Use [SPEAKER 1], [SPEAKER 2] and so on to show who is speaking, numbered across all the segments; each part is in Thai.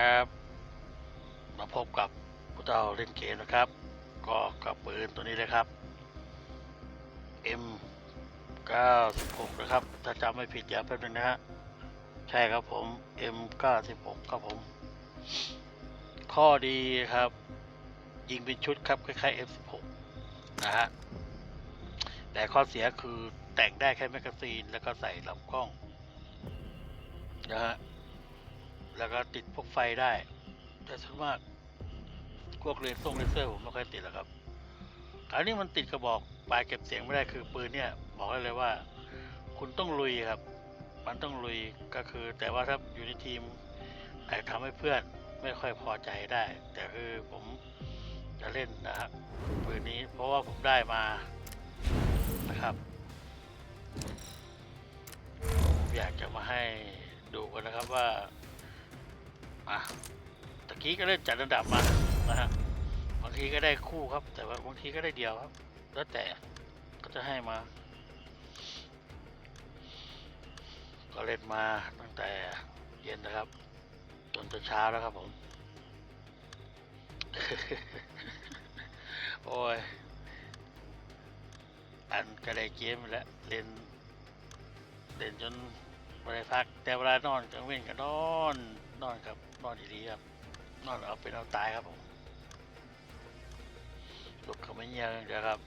[SPEAKER 1] ครับ มาพบกับพวกเราเล่นเกมนะครับ ก็กับปืนตัวนี้เลยครับ M 96 นะครับ ถ้าจำไม่ผิดอย่าแป๊บนึงนะฮะ ใช่ครับผม M 96 ครับผม ข้อดีครับ ยิงเป็นชุดครับ คล้ายๆ F16 นะฮะ แต่ข้อเสียคือแต่งได้แค่แมกกาซีนแล้วก็ใส่ลำกล้องนะฮะ แล้วก็ติดพวกไฟได้ แต่ส่วนมากพวกเลนส่งเลเซอร์ผมไม่ค่อยติดหรอกครับคราวนี้มันติดกระบอกปลายเก็บเสียงไม่ได้คือปืนเนี่ย บอกได้เลยว่า คุณต้องลุยครับ มันต้องลุยก็คือ แต่ว่าถ้าอยู่ในทีมอาจจะทำให้เพื่อนไม่ค่อยพอใจได้ แต่คือผมจะเล่นนะฮะปืนนี้เพราะว่าผมได้มานะครับ อยากจะมาให้ดูกันนะครับว่า่ะตะกี้ก็เล่นจัดระดับมานะฮะบางทีก็ได้คู่ครับ แต่ว่าบางทีก็ได้เดียวครับ แล้วแต่ก็จะให้มา ก็เล่นมาตั้งแต่เย็นนะครับจนจะเช้าแล้วครับผม โอ้ย อันก็ได้เกมแล้วเล่นเล่นจนไม่ได้พักแต่เวลานอนกลางเว้นก็นอน นอนครับ นอนดีๆครับ นอนเอาเป็นเอาตายครับผมลุกเขาไม่เงียบเดี๋ยครับ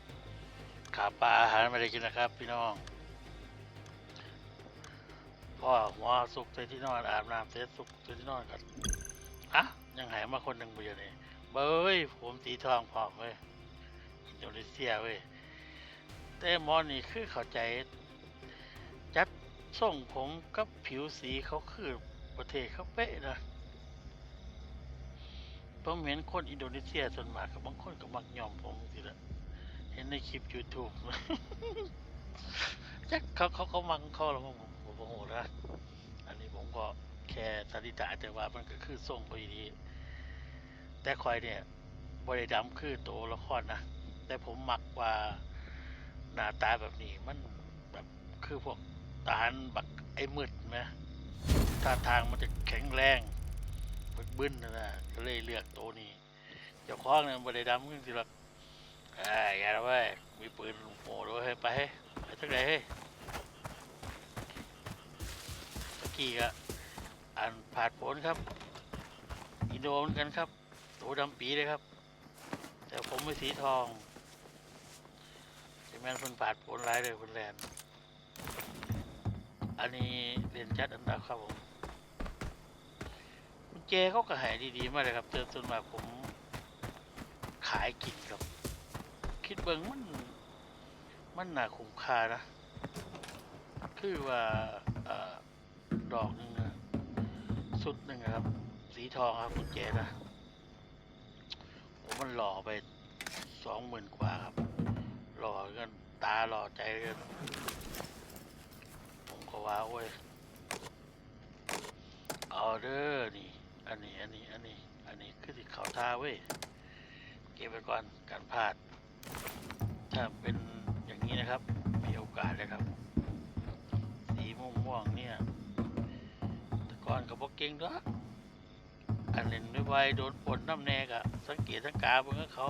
[SPEAKER 1] ขาปลาอาหารไม่ได้กินนะครับ พี่น้อง พ่อหัวสุกใส่ที่นอนอาบน้ำเสร็จสุกใส่ที่นอนกันอะยังหายมาคนหนึ่งไปอยู่นี่เบ้ยผมสีทองพอมเว้ยอินโดนีเซียเว้ยแต่มอนี่คือเข้าใจ จัดส่งผมกับผิวสีเขาคือ ประเทศเขาเป๊ะนะผมเห็นคนอินโดนีเซียส่วนมากกับบางคนก็มักยอมผมสิละเห็นในคลิป YouTube จักเขาเขาเขามังเขาแล้วผมผมโมโหนะอันนี้ผมก็แค่สันนิษฐานแต่ว่ามันก็คือทรงพอดีแต่คอยเนี่ยบริดำคือตัวละครนะแต่ผมมักว่าหน้าตาแบบนี้มันแบบคือพวกทหารบักไอ้มืดไหม ท่าทางมันจะแข็งแรงบึกบึ้นนะนะก็เลยเลือกตัวนี้เจ้าของเนี่ยบริดำขึ้นสิละไอ้ยอย่าละเว้ยมีปืนโหดด้วยเฮ้ยไปเฮ้ไปทักไหนเฮ้ตะกี้ก็อ่านผ่านผลครับอินโดเหมือนกันครับตัวดำปีเลยครับ แต่ผมไม่สีทองจะแม่นคนผ่านผลร้ายเลยคนแลนอันนี้เรียนจัดอันดับครับผม แจเขาก็หายดีๆ มากเลยครับเติมจนมาผม ขายกินครับ คิดเบิ้งมัน มันหนาคุ้มค่านะ คือว่าอดอกหนึ่งอะสุดหนึ่งครับ สีทองครับกุญแจนะผมมันหล่อไปสองหมื่นกว่าครับ หล่อกันตาหล่อใจกันผมก็ว่าโอ้ยเอาเด้อนี่ อันนี้อันนี้อันนี้ อันนี้คือที่เขาท่าเว้ย เก็บไปก่อนการพลาด ถ้าเป็นอย่างนี้นะครับ มีโอกาสเลยครับ สีม่วงๆเนี่ยแต่ก่อนกับพวกเก่งด้วยอันเล่นด้วยไวโดนปนน้ำแนกอะสังเกตสังกาเบิ่งกับเขา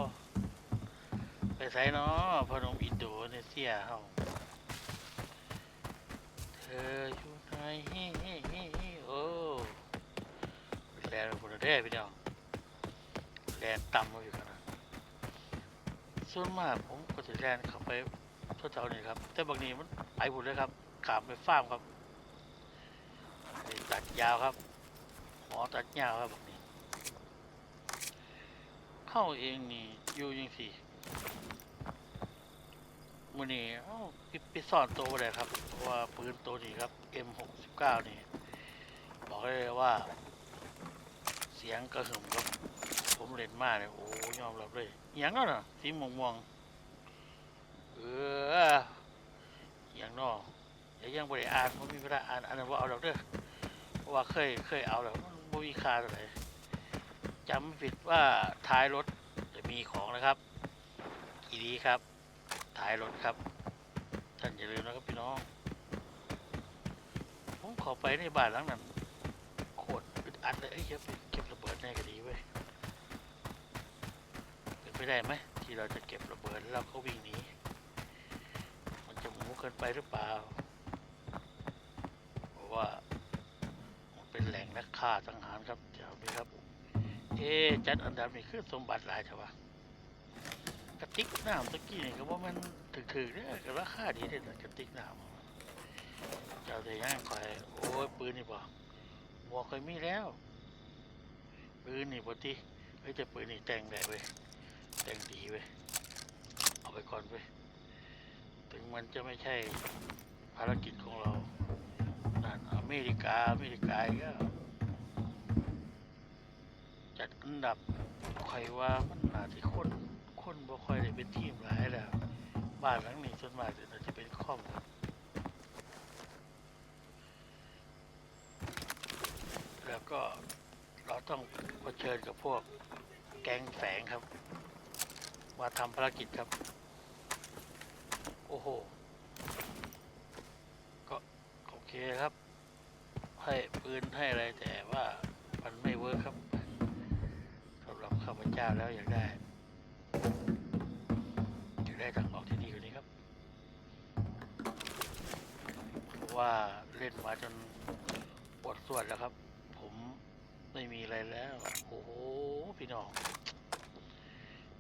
[SPEAKER 1] ไปใส่เนาะพนมอินโดนีเซียเฮาเธออยู่ไหนโอ้ แลนด์คนละเด้พี่เดียวแลนด์ต่ำมาอยู่ขนาดส่วนมากผมก็จะแลนด์เข้าไปทั่วเท่านี้ครับ แต่บางทีมันไปหมดเลยครับขามไปฟาร์มครับตัดยาวครับหมอตัดยาวครับแบบนี้ เข้าเองนี่อยู่ยังสี่มือนี้เอ้าปิไปซ่อนตัวเลยครับเพราะว่าปืนตัวนี้ครับ M69 นี่บอกได้เลยว่า สียงกระหึ่มครับ ผมเล่นมากเลยโอ้ยอมรับเลยอหย่างนั้นน่ะสีม่วงม่วงเอออย่างนอกอย่ายังบริอ่านผมมีเวลาอ่านอันนั้นว่าเอาดอกเด้อเพราะว่าเคยเคยเอาแล้วมันบ่มีคาเท่าไหร่จำไม่ผิดว่าท้ายรถจะมีของนะครับอีดีครับท้ายรถครับท่านอย่าลืมนะครับพี่น้อง ผมขอไปในบ้านหลังนั้น อัดเลยเอ้เก็บเก็บระเบิดแน่ก็ดีเว้ยเป็นไปได้ไหมที่เราจะเก็บระเบิดแล้วเราก็วิ่งหนีมันจะหมูเกินไปหรือเปล่าเพราะว่ามันเป็นแหล่งนักฆ่าสังหารครับเจ้าพี่ครับ เอ๊จัดอันดับนี่คือสมบัติหลายใช่ปะกระติกน้ำตะกี้นี่ก็ว่ามันถึกๆเนี่ยราคาดีเลยนะกระติกน้ำเจ้าเดียย่างคอยโอ้ยปืนนี่ปะ วกเคยมีแล้วปืนนี่ปกติเฮ้ยแต่ปืนนี่แต่งได้เว้ยแต่งดีเว้ยเอาไปก่อนเว้ยถึงมันจะไม่ใช่ภารกิจของเรานั่นอเมริกาอเมริกาก็จัดอันดับค่อยว่ามันอาจจะคนคนบ่ค่อยได้เป็นทีมหลายแล้วบ้านหลังนี้ส่วนมากจะจะเป็นครอบครับ แล้วก็เราต้องเผชิญกับพวกแก๊งแฝงครับ มาทำภารกิจครับ โอ้โห ก็โอเคครับ ให้ปืนให้อะไรแต่ว่ามันไม่เวิร์คครับสำหรับข้าพเจ้าแล้วอยากได้อยากได้ทางออกที่ดีกว่านี้ครับเพราะว่าเล่นมาจนปวดส่วนแล้วครับ ไม่มีอะไรแล้ว โอ้โห พี่น้อง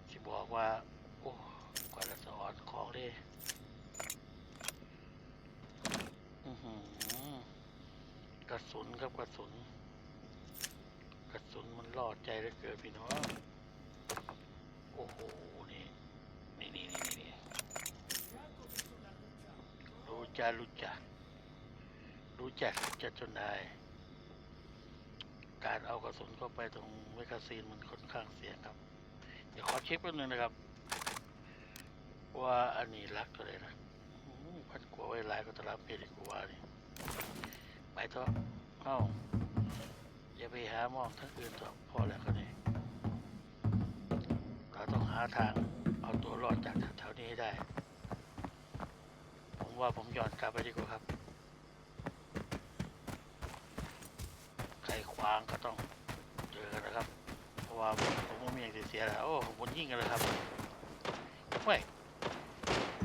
[SPEAKER 1] ที่บอกว่า โอ้กว่าจะสอนของเลยกระสุนครับกระสุน กระสุนมันรอดใจเหลือเกินพี่น้อง โอ้โห นี่นี่นี่นี่นี่รู้จักรู้จักรู้จักจะจนได้ การเอากระสุนเข้าไปตรงแมกาซีนมันค่อนข้างเสี่ยงครับ เดี๋ยวขอเช็คแป๊บนึงนะครับ ว่าอันนี้รักก็เลยนะพันกว่าไว้ลายก็ตลาดเพลิกว่านี่ไปเถอะเอ้าอย่าไปหามองทั้งอื่นต่อพอแล้วก็นี่เราต้องหาทางเอาตัวรอดจากแถวนี้ให้ได้ ผมว่าผมย้อนกลับไปดีกว่าครับ ใครขวางก็ต้องเจอกันนะครับ เพราะว่าผมมไม่มีอย่างเสียแล้วโอ้ผมบนยิ่งกันเลยครับเว้ย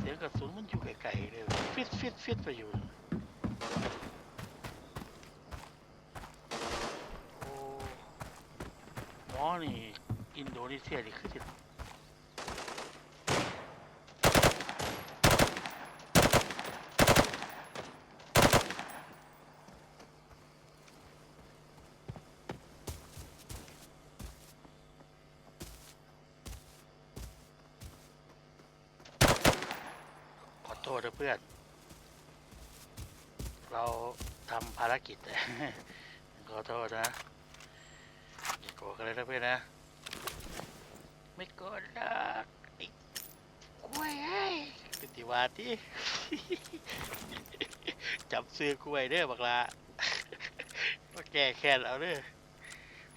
[SPEAKER 1] เสียงกระสุนมันอยู่ไกลๆเลยฟิตฟิตฟิตไปอยู่โอ้หมอนี่อินโดนีเซียนี่คือที่ ษนะเพื่อน เราทำภารกิจ ขอโทษนะอย่าโกรธกันเลยนะเพื่อนนะ ไม่โกรธหรอกไอ้กล้วยไอ้ปฏิวาที่จับเสื้อกล้วยเด้อบักละมาแก้แค้นเอาเด้อ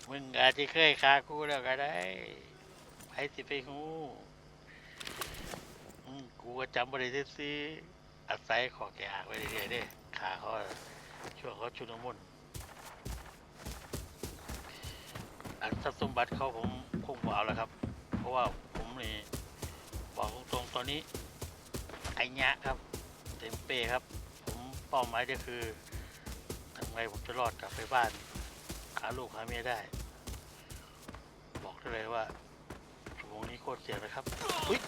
[SPEAKER 1] มึงอาจจะเคยฆ่ากูแล้วก็ได้ไปสิไปหู ก็จำบริษัทซื้อๆอาศัยขอแก่อากไปเรื่อยๆเด้ขาเขาช่วงเขาชุนมุนอันทรัพย์สมบัติเขาผมคงบ่เอาแล้วครับ เพราะว่าผมนี่บอกตรงๆตอนนี้ไอ้ยะครับ เต็มเป้ครับ ผมเป้าหมายก็คือทำไงผมจะรอดกลับไปบ้านหาลูกหาเมียได้ บอกได้เลยว่าชั่วโมงนี้โคตรเสี่ยงเลยครับอุ๊ย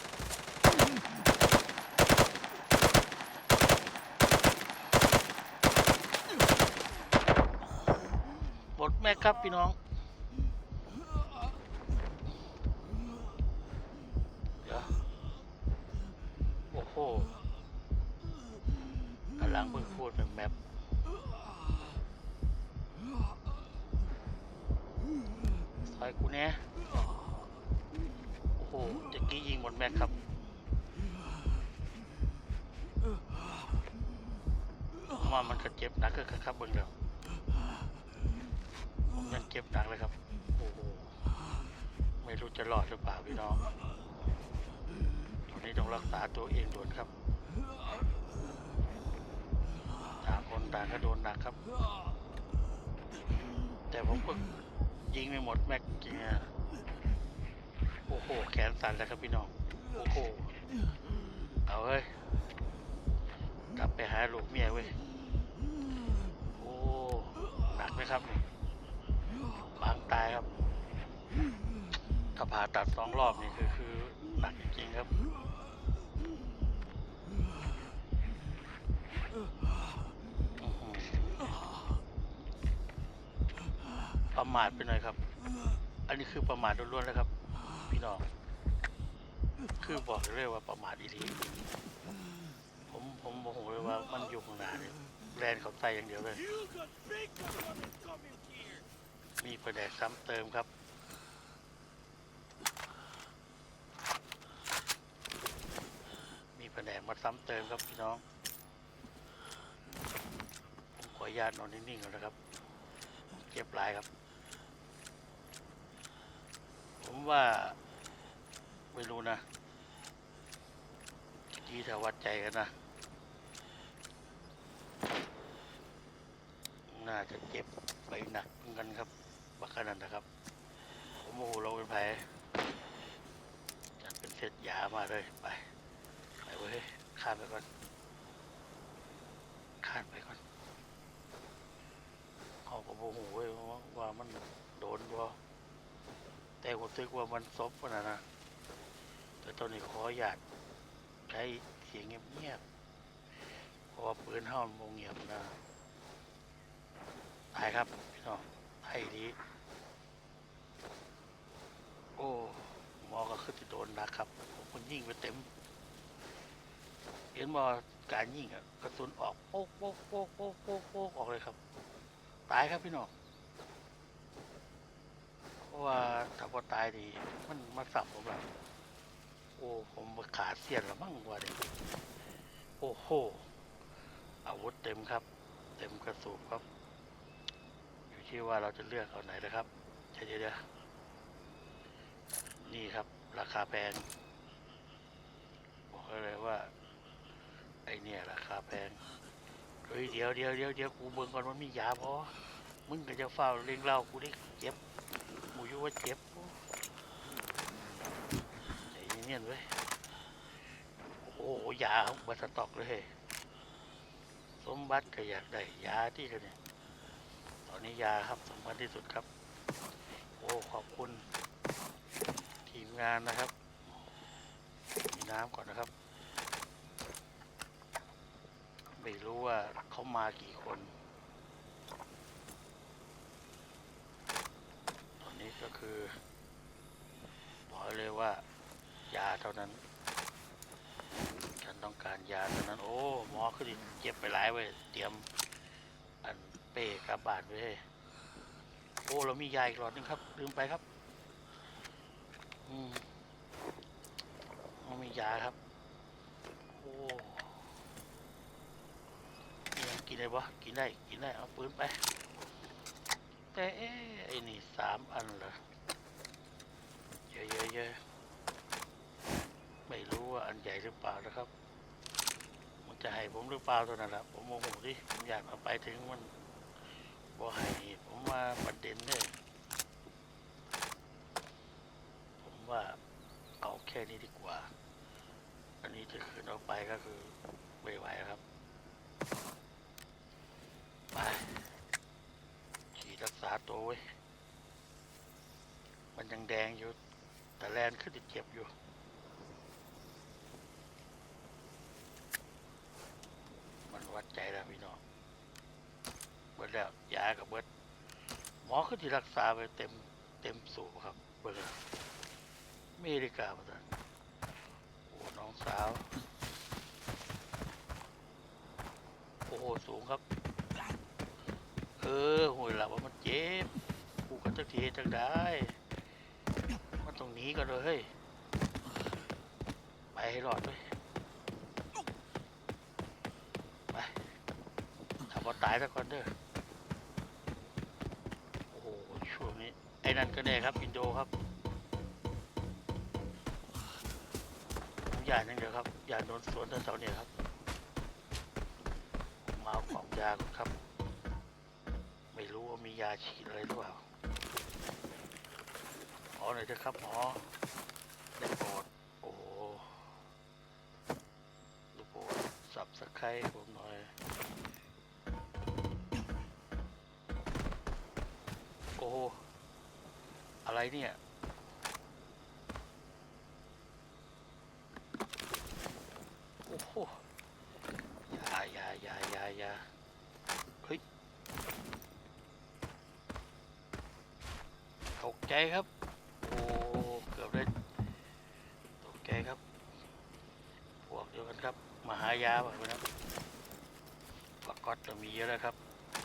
[SPEAKER 1] หมด แม็กครับพี่น้อง เดี๋ยว โอ้โหกำลังเพิ่งพูดเป็นแมปซอยกูเนี่ยโอ้โหตะกี้ยิงหมดแม็กครับว่ามันก็เจ็บหนักก็ครับเบิ่งเดี๋ยว ยังเจ็บหนักเลยครับ โอ้โห ไม่รู้จะรอดหรือเปล่าพี่น้อง ตอนนี้ต้องรักษาตัวเองด่วนครับต่างคนต่างก็โดนหนักครับ แต่ผมก็ยิงไม่หมดแม็กจริงอะโอ้โห แขนสั่นแล้วครับพี่น้อง โอ้โห เอาเฮ้ย กลับไปหาลูกเมียเว้ย โอ้ หนักไหมครับเนี่บายครับ ถ้าผ่าตัดสองรอบนี่คือคือหนักจริงๆครับประมาทไปหน่อยครับ อันนี้คือประมาทล้วนๆแล้วครับ พี่น้อง คือบอกเลยว่าประมาทดีๆผมผมโมโหเลยว่ามันอยู่ข้างหน้าเนี่ยแลนเขาใส่อย่างเดียวเลย มีประแดกซ้ำเติมครับ มีประแผนกมาซ้ำเติมครับพี่น้องผมขออนุญาตนอนนิ่งๆก่อนนะครับเก็บหลายครับ ผมว่าไม่รู้นะที่ถวัดใจกันนะน่าจะเจ็บไปหนักเหมือนกันครับ ขนาดนะครับผมโอ้โหเราเป็นแผลจัดเป็นเซตยามาเลยไปไปเว้ยข้ามไปก่อนข้ามไปก่อนเขาก็โมโหเว้ยว่ามันโดนบ่แต่ผมตึกว่ามันซบมันนะนะแต่ตอนนี้ขอหยาดใช้เสียงเงียบๆเพราะว่าปืนห้ามันบ่เงียบนะตายครับพี่น้องตายดี อ้หมอก็คือจะโดนนะครับผมคนยิงไปเต็มเห็นว่าการยิงอะกระสุนออกโป๊กโป๊กโป๊กโป๊กโป๊กโป๊กออกเลยครับ ตายครับพี่น้องเพราะว่าถ้าพอตายดีมันมาสับผมแบบโอ้ผมมาขาดเสียนล้วมั่งว่าเด็กโอ้โหอาวุธเต็มครับ เต็มกระสุนครับ อยู่ที่ว่าเราจะเลือกเอาไหนนะครับเดี๋ยวเดี๋ยว ราคาแพง บอกเลยว่า ไอเนี่ย ราคาแพง เฮ้ยเดี๋ยวเดี๋ยวเดี๋ยวเดี๋ยวกูเบิ่งก่อนมันมียาพอมึงก็จะเฝ้าเลี้ยงเหล่ากูได้เจ็บหมูยูว่าเจ็บใจเย็นๆเว้ยโอ้โหยาบัตสต็อกเลยสมบัติก็อยากได้ยาที่กันเนี่ยตอนนี้ยาครับสำคัญที่สุดครับ โอ้ขอบคุณ ทีมงานนะครับมีน้ำก่อนนะครับ ไม่รู้ว่าเขามากี่คน ตอนนี้ก็คือบอกเลยว่ายาเท่านั้น ฉันต้องการยาเท่านั้น โอ้หมอคือเจ็บไปหลายเว้ยเตรียมอันเป้กลับบาทไว้โอ้เรามียาอีกหลอดหนึงครับลืมไปครับ เรามียาครับ โอ้ยังกินได้ปะกินได้ กินได้ เอาปืนไป แต่เอ๊ไอ้นี่สามอันเหรอเยอะเยอะเยอะไม่รู้ว่าอันใหญ่หรือเปล่านะครับ มันจะให้ผมหรือเปล่าตัวนั้นแหละผมโมโหดิผมอยากเอาไปถึงมันบ่ให้ผมมาประเด็นเนี่ยผมว่าเอาแค่ นี้ดีกว่า อันนี้จะคืนเอาไปก็คือไม่ไหวครับ ไปฉีดรักษาตัวไว้ มันยังแดงอยู่ แต่แลนขึ้นจะเจ็บอยู่มันวัดใจแล้วพี่น้อง เบิดแล้วยากับเบิด หมอคือที่รักษาไปเต็มเต็มสูบครับ เบิดอ เมริกาประทานโอ้น้องสาว โอ้โห สูงครับ เออห่วยหลับว่ามันเจ็บกูก็จะทีจังได้ มันตรงนี้ก็เลยไปให้รอดด้วยไปถ้าพอตายซะก่อนเด้อโอ้โหช่วงนี้ ไอ้นั่นก็แน่ครับอินโดครับ อย่าอย่างเดียวครับ อย่าโดนสวนแถวๆเนี่ยครับมาเอาของยาครับ ไม่รู้ว่ามียาฉีดอะไรหรือเปล่าหมอหน่อยเถอะครับหมอได้โปรดโอ้โหได้โปรดสับสไครผมหน่อยโอ้อะไรเนี่ย โอ้โหอยาอยาอยาอยาอยาเฮ้ยตกใจครับ โอ้ เกือบได้ตกใจครับ พวกเดียวกันครับ มาหายาแบบนี้ครับปากก๊ อตเรามีเยอะแล้วครับ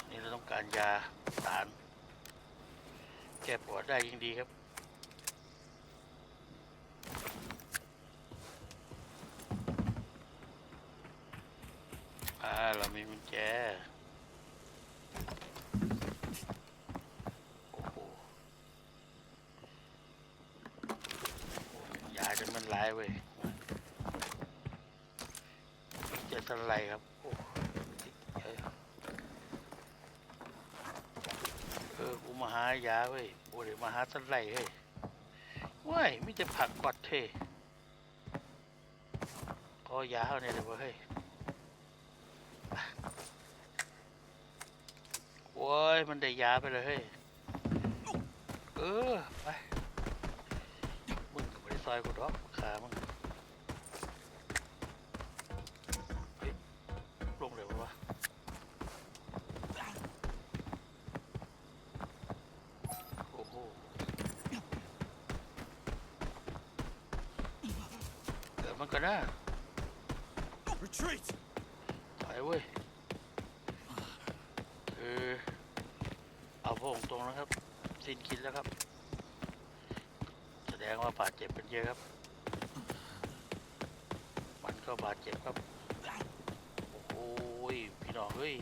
[SPEAKER 1] นี่เราต้องการยาสารแก้ปวดได้ยิ่งดีครับอ่าเรามีกุญแจโอ้โหยาจะมันร้ายเว้ยจะสไลครับโอ้เอ้ยเออ กูมายาเว้ยโอ้เดี๋ยวมาหาสไลด์เฮ้ยว้ายมิจะผักกอดเทขอยาเอาเนี่ยเดี๋ยวเฮ้ยโอ้ยมันได้ยาไปเลยเฮ้ยเออไปมึงก็ไม่ได้ซอยกูดอกขามึง มันก็น่า
[SPEAKER 2] Retreat!
[SPEAKER 1] ถอยเว้ยคือเอาพวกตรงนะครับ สิ้นคิดแล้วครับ แสดงว่าบาดเจ็บเป็นเยอะครับ มันก็บาดเจ็บครับ โอ้โหยพี่น้องเฮ้ย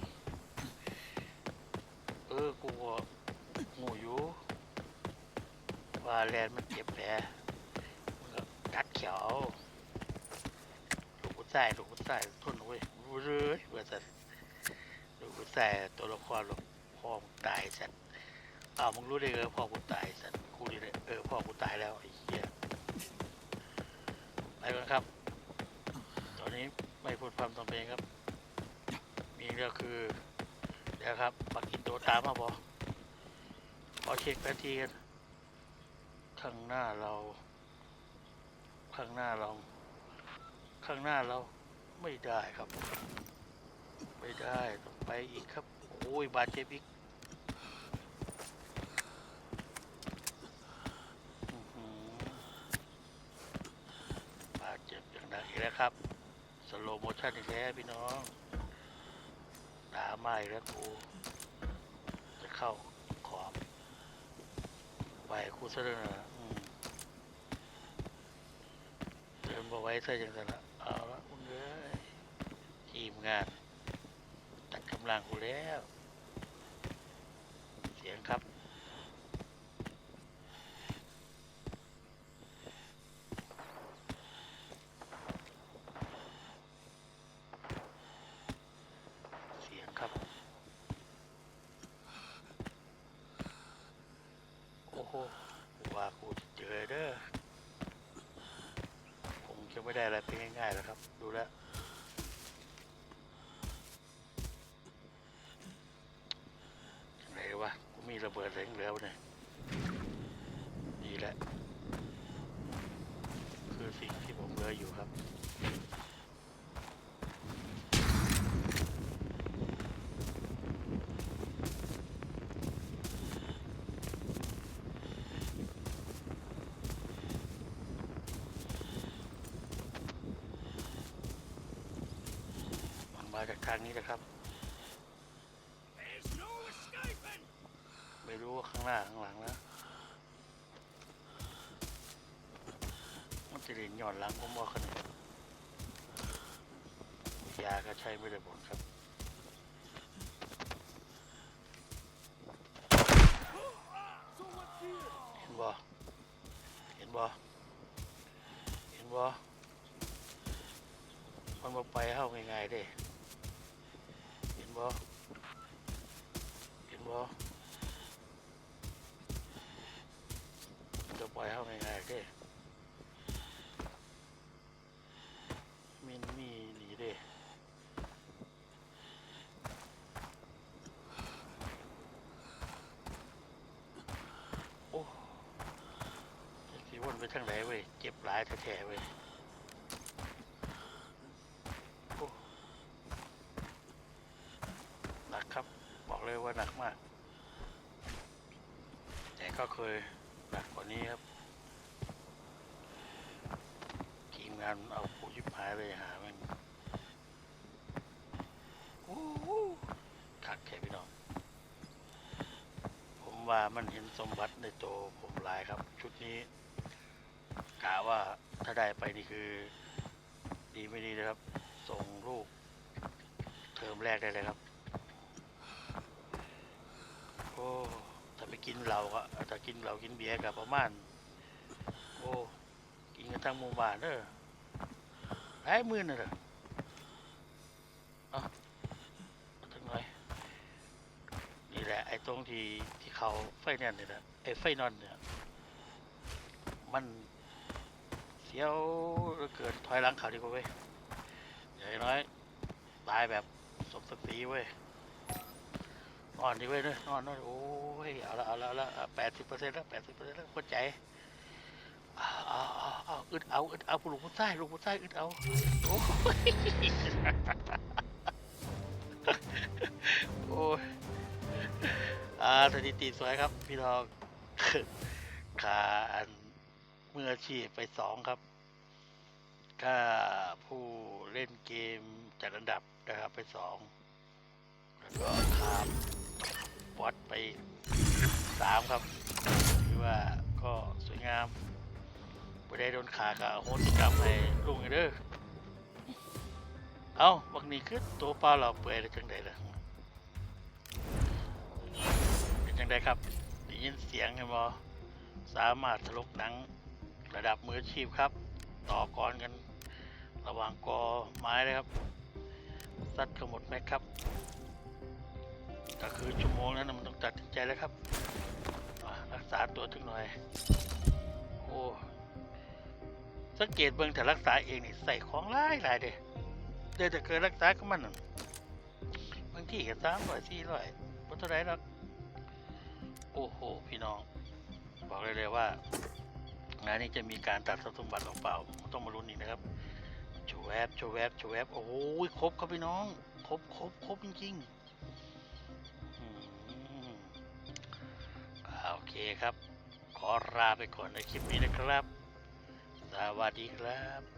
[SPEAKER 1] เออกูก็งูอยู่ว่าแลนมันเจ็บแผลมันก็กัดเขียว ลูกกุญแจลูกกุญแจทนเว้ยรู้เลยว่าสัตว์ลูกกุญแจตัวละครหลวงพ่อมึงตายสัตว์อ้าวมึงรู้ได้ไงว่าพ่อกูตายสัตว์กูดีเลยเออพ่อกูตายแล้วไอ้เหี้ยไปกันครับ ตอนนี้ไม่พูดความตำเพลงครับ มีเรื่องคือเดี๋ยวครับปักกินโตตามมาบอขอเช็คแผนที่กันข้างหน้าเรา ข้างหน้าเรา ข้างหน้าเราไม่ได้ครับ ไม่ได้ต้องไปอีกครับ โอ้ยบาดเจ็บอีกบาดเจ็บอย่างหนักอีกแล้วครับ สโลโมชั่นอีกแล้วพี่น้องตามมาอีกแล้วกูจะเข้าขอบไปกูซะด้วยนะอืมเดินมาไว้ซะอย่างนั้นละ ทีมงาน ตัดกำลังกูแล้ว เสียงครับ เสียงครับ โอ้โหว่ากูจะเจอเด้อคงจะ ได้อะไรเป็นง่ายๆแล้วครับ ดูแล้ว ไหนวะกูมีระเบิดเหลงเหลือวเนี่ยดีแหละ คือสิ่งที่ผมเหลืออยู่ครับ มันมา จากทางนี้นะครับ ไม่รู้ว่าข้างหน้าข้างหลังนะมันจะเรียนย้อนหลังผมว่าขนาดยาก็ใช้ไม่ได้ผลครับเห็นบ่เห็นบ่เห็นบ่มันมาไปเข้าง่ายๆเด้ บ่กินบ่จะปล่อยเข้าง่ายๆเด้มินมีหลีเด้โอ้ยะสีวนไปทางไหนเว้ย เจ็บหลายแท้ๆเว้ย หนักมาก แต่ก็เคยหนักกว่านี้ครับ ทีมงานเอาผู้ยิบหายไปหาแมันโอ้โหคักแค่พี่น้อง ผมว่ามันเห็นสมบัติในตัวผมหลายครับ ชุดนี้กะว่าถ้าได้ไปนี่คือ ดีไม่ดีนะครับ ส่งลูกเทอมแรกได้เลยครับ โอ้ ถ้า ไปกินเหล้าก็ถ้ากินเหล้ากินเบียร์กับประมาณโอ้กินกันทั้งหมู่บ้านเด้อหลายหมื่นน่ะเด้อเอาเอาจังน่อยนี่แหละไอ้ตรงที่ที่เขาไฟแนนซ์เนี่ยนะไอ้ไฟนอนเนี่ยมันเสียวเหลือเกินถอยหลังเขาดีกว่าเว้ยอย่างน้อยตายแบบสมศักดิ์ศรีเว้ย นอนดีเว้ยเนอะนอนนอนโอ้ยเอาละเอาละเอาละแปดสิบเปอร์เซ็นต์แล้วแปดสิบเปอร์เซ็นต์แล้วหัวใจเอาเอาเอาอึดเอาอึดเอาลูกผู้ชายลูกผู้ชายอึดเอาโอ้ยโอ้ยอ่าสถิติสวยครับ พี่น้องขาอันมืออาชีพไปสองครับค่าผู้เล่นเกมจัดอันดับนะครับไปสองแล้วก็คาม บอสไปสามครับถือว่าก็สวยงามไม่ได้โดนขากับโหติกรรมให้ลุงอีกเด้อเอ้าบักนี้คือตัวปลาเราเปื่อยได้จังไดล่ะเป็นยังไงครับได้ยินเสียงเห็นบ่สามารถทะลุหนังระดับมืออาชีพครับ ต่อกรกันระหว่างกอไม้เลยครับซัดขมดแม็กครับ ก็คือชั่วโมงนั้นมันต้องตัดสินใจแล้วครับ รักษาตัวถึงหน่อย โอ้สังเกตเบิ่งแต่รักษาเองนี่ใส่ของหลายหลายเด้เดี๋ยวจะเกิดรักษาก็มันบางที่ก็สามร้อยสี่ร้อยบ่เท่าไรหรอกโอ้โห พี่น้อง บอกเลยเลยว่างานนี้จะมีการตัดทรัพย์สมบัติหรือเปล่า ต้องมาลุ้นอีกนะครับโชว์แวบโชว์แวบโชว์แวบโอ้ยครบครับพี่น้อง ครบครบครบจริงๆ ครับ ขอลาไปก่อนในคลิปนี้นะครับ สวัสดีครับ